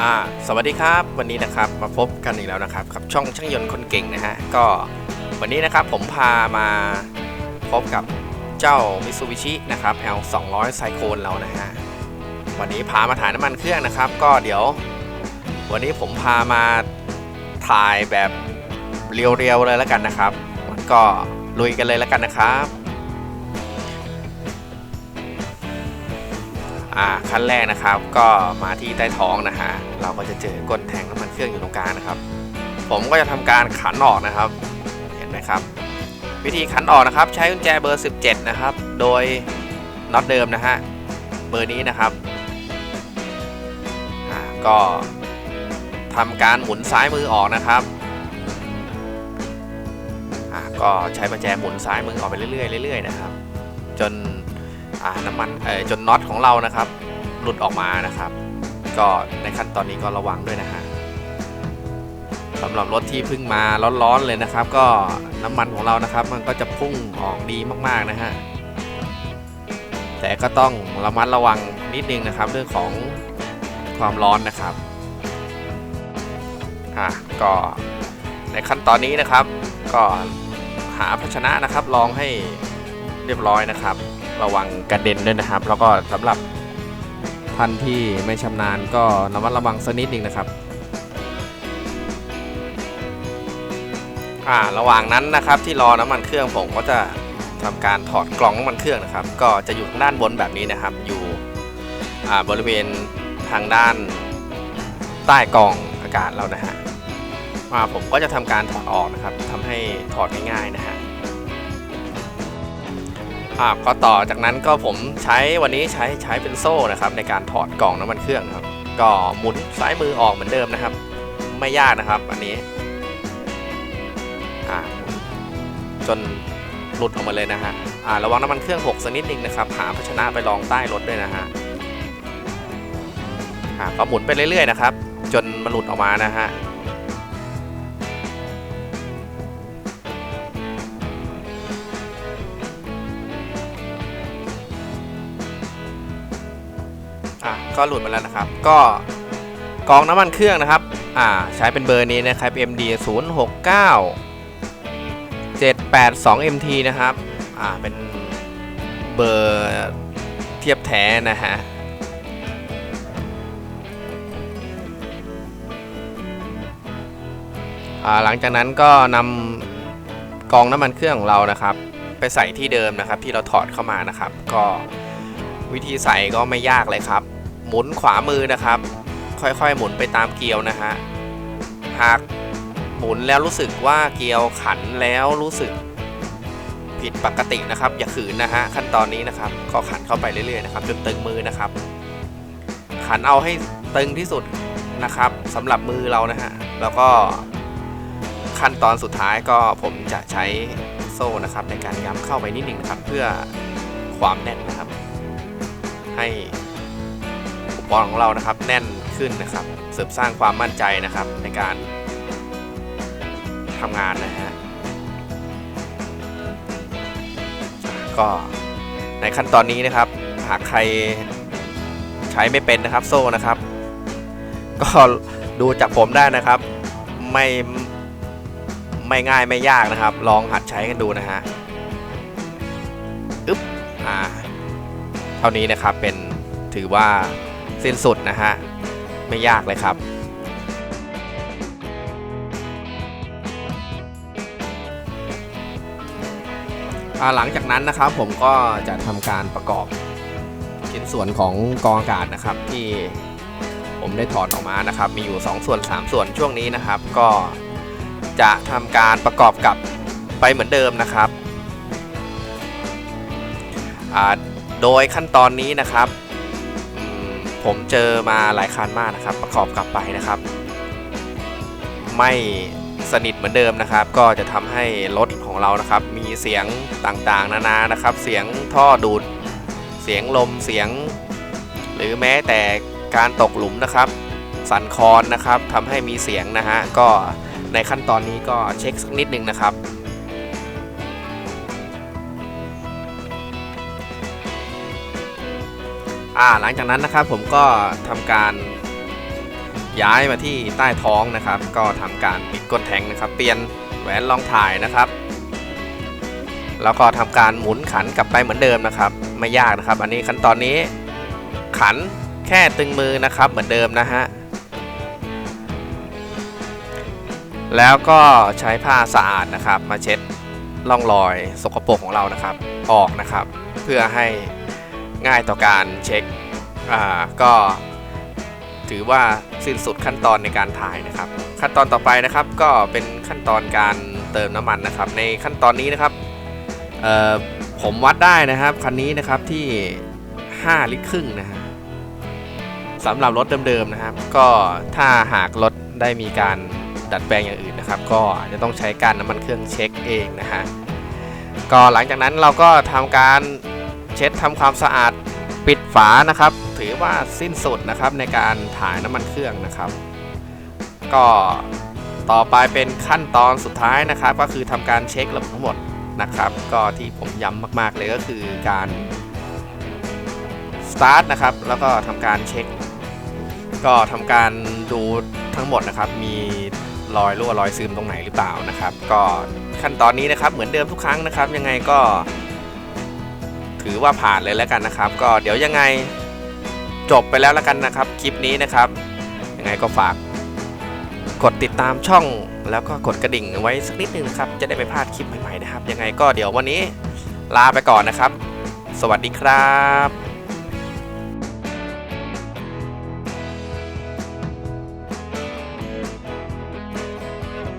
อ่าสวัสดีครับวันนี้นะครับมาพบกันอีกแล้วนะครับกับช่องช่างยนต์คนเก่งนะฮะก็วันนี้นะครับผมพามาพบกับเจ้า Mitsubishi นะครับ L 200 Cyclone เรานะฮะวันนี้พามาถ่ายน้ำมันเครื่องนะครับ ก็เดี๋ยว วันนี้ผมพามาถ่ายแบบเรียวๆเลยแล้วกันนะครับ ก็ลุยกันเลยแล้วกันนะครับ ขั้นแรกนะครับ ก็มาที่ใต้ท้องนะฮะเราก็จะเจอก้นแทงน้ำมันเครื่องอยู่ตรงกลางนะครับ ผมก็จะทำการขันออกนะครับ เห็นไหมครับ วิธีขันออกนะครับ ใช้กุญแจเบอร์ 17 นะครับ โดยน็อตเดิมนะฮะเบอร์นี้นะครับก็ทำการหมุนซ้ายมือออกนะครับ ก็ใช้กุญแจหมุนซ้ายมือออกไปเรื่อยๆเรื่อยๆนะครับ จน อ่าน้ำมันเออจนน็อตของเรานะครับ หลุดออกมานะครับ ก็ในขั้นตอนนี้ก็ระวังด้วยนะฮะสำหรับรถที่เพิ่งมาร้อนๆเลยนะครับ ก็น้ำมันของเรานะครับ มันก็จะพุ่งออกดีมากๆนะฮะแต่ก็ต้องระมัดระวังนิดนึงนะครับ เรื่องของความร้อนนะครับอะก็ในขั้นตอนนี้นะครับ ก็หาภาชนะนะครับรองให้เรียบร้อยนะครับ ระวังกระเด็นด้วยนะครับ แล้วก็สำหรับท่านที่ไม่ชำนาญก็ระมัดระวังสักนิดนึงนะครับอ่าระหว่างนั้นนะครับที่รอน้ำมันเครื่องผมก็จะทำการถอดกล่องน้ำมันเครื่องนะครับ ก็จะอยู่ทางด้านบนแบบนี้นะครับ อยู่อ่าบริเวณทางด้านใต้กล่องอากาศเรานะฮะอ่าผมก็จะทำการถอดออกนะครับทำให้ถอดง่ายๆนะฮะ อ่าก็ต่อจากนั้นก็ผมใช้วันนี้ใช้ใช้เป็นโซ่นะครับ ในการถอดกล่องน้ำมันเครื่องครับ ก็หมุนซ้ายมือออกเหมือนเดิมนะครับ ไม่ยากนะครับ อันนี้อ่าจนหลุดออกมาเลยนะฮะอ่าระวังน้ำมันเครื่องหกสักนิดนึงนะครับ หาภาชนะไปรองใต้รถด้วยนะฮะอ่าก็หมุนไปเรื่อยๆนะครับ จนมันหลุดออกมานะฮะ ก็หลุดมาแล้วนะครับ ก็กองน้ำมันเครื่องนะครับ อ่าใช้เป็นเบอร์นี้นะครับ MD 0 6 9 7 8 2 MT นะครับ อ่าเป็นเบอร์เทียบแท้นะฮะอ่าหลังจากนั้นก็นำกองน้ำมันเครื่องของเรานะครับ ไปใส่ที่เดิมนะครับที่เราถอดเข้ามานะครับ ก็วิธีใส่ก็ไม่ยากเลยครับ หมุนขวามือนะครับ ค่อยๆ หมุนไปตามเกลียวนะฮะหากหมุนแล้วรู้สึกว่าเกลียวขันแล้วรู้สึกผิดปกตินะครับ อย่าขืนนะฮะขั้นตอนนี้นะครับ ก็ขันเข้าไปเรื่อยๆนะครับจนตึงมือนะครับ ขันเอาให้ตึงที่สุดนะครับสำหรับมือเรานะฮะแล้วก็ขั้นตอนสุดท้ายก็ผมจะใช้โซ่นะครับ ในการย้ำเข้าไปนิดหนึ่งนะครับ เพื่อความแน่นนะครับ ให้ อุปกรณ์ของเรานะครับแน่นขึ้นนะครับเสริมสร้างความมั่นใจนะครับในการทำงานนะฮะก็ในขั้นตอนนี้นะครับ หากใครใช้ไม่เป็นนะครับโซ่นะครับ ก็ดูจากผมได้นะครับ ไม่ไม่ง่ายไม่ยากนะครับ ลองหัดใช้กันดูนะฮะอึ๊บอ่าเท่านี้นะครับเป็นถือว่า สิ้นสุดนะฮะ ไม่ยากเลยครับ หลังจากนั้นนะครับผมก็จะทำการประกอบชิ้นส่วนของกองอากาศนะครับที่ผมได้ถอดออกมานะครับ มีอยู่ 2 ส่วน 3 ส่วนช่วงนี้นะครับ ก็จะทำการประกอบกับไปเหมือนเดิมนะครับ โดยขั้นตอนนี้นะครับ ผมเจอมาหลายคันมากนะครับ ประกอบกลับไปนะครับ ไม่สนิทเหมือนเดิมนะครับ ก็จะทำให้รถของเรานะครับ มีเสียงต่างๆ นานานะครับ เสียงท่อดูด เสียงลมเสียง หรือแม้แต่การตกหลุมนะครับ สั่นคลอนนะครับทำให้มีเสียงนะฮะก็ในขั้นตอนนี้ก็เช็คสักนิดนึงนะครับ อ่าหลังจากนั้นนะครับผมก็ทำการย้ายมาที่ใต้ท้องนะครับ ก็ทำการปิดก้นแทงนะครับ เปลี่ยนแหวนรองถ่ายนะครับ แล้วก็ทำการหมุนขันกลับไปเหมือนเดิมนะครับ ไม่ยากนะครับ อันนี้ขั้นตอนนี้ขันแค่ตึงมือนะครับเหมือนเดิมนะฮะแล้วก็ใช้ผ้าสะอาดนะครับ มาเช็ดร่องรอยสกปรกของเรานะครับ ออกนะครับ เพื่อให้ ง่ายต่อการเช็คอ่าก็ถือว่าสิ้นสุดขั้นตอนในการถ่ายนะครับ ขั้นตอนต่อไปนะครับก็เป็นขั้นตอนการเติมน้ำมันนะครับ ในขั้นตอนนี้นะครับเอ่อผมวัดได้นะครับคันนี้นะครับที่ 5 ลิตรครึ่งนะฮะสำหรับรถเดิมๆนะครับ ก็ถ้าหากรถได้มีการดัดแปลงอย่างอื่นนะครับ ก็อาจจะต้องใช้การน้ำมันเครื่องเช็คเองนะฮะก็หลังจากนั้นเราก็ทำการ เช็ดทำความสะอาดปิดฝานะครับ ถือว่าสิ้นสุดนะครับในการถ่ายน้ำมันเครื่องนะครับ ก็ต่อไปเป็นขั้นตอนสุดท้ายนะครับ ก็คือทำการเช็คระบบทั้งหมดนะครับ ก็ที่ผมย้ำมาก ๆ เลยก็คือการสตาร์ทนะครับแล้วก็ทำการเช็ค ก็ทำการดูทั้งหมดนะครับ มีรอยรั่วรอยซึมตรงไหนหรือเปล่านะครับ ก็ขั้นตอนนี้นะครับเหมือนเดิมทุกครั้งนะครับ ยังไงก็ ถือว่าผ่านเลยแล้วกันนะครับ ก็เดี๋ยวยังไงจบไปแล้วแล้วกันนะครับ คลิปนี้นะครับ ยังไงก็ฝากกดติดตามช่องแล้วก็กดกระดิ่งไว้สักนิดนึงนะครับ จะได้ไม่พลาดคลิปใหม่ๆนะครับ ยังไงก็เดี๋ยววันนี้ลาไปก่อนนะครับ สวัสดีครับ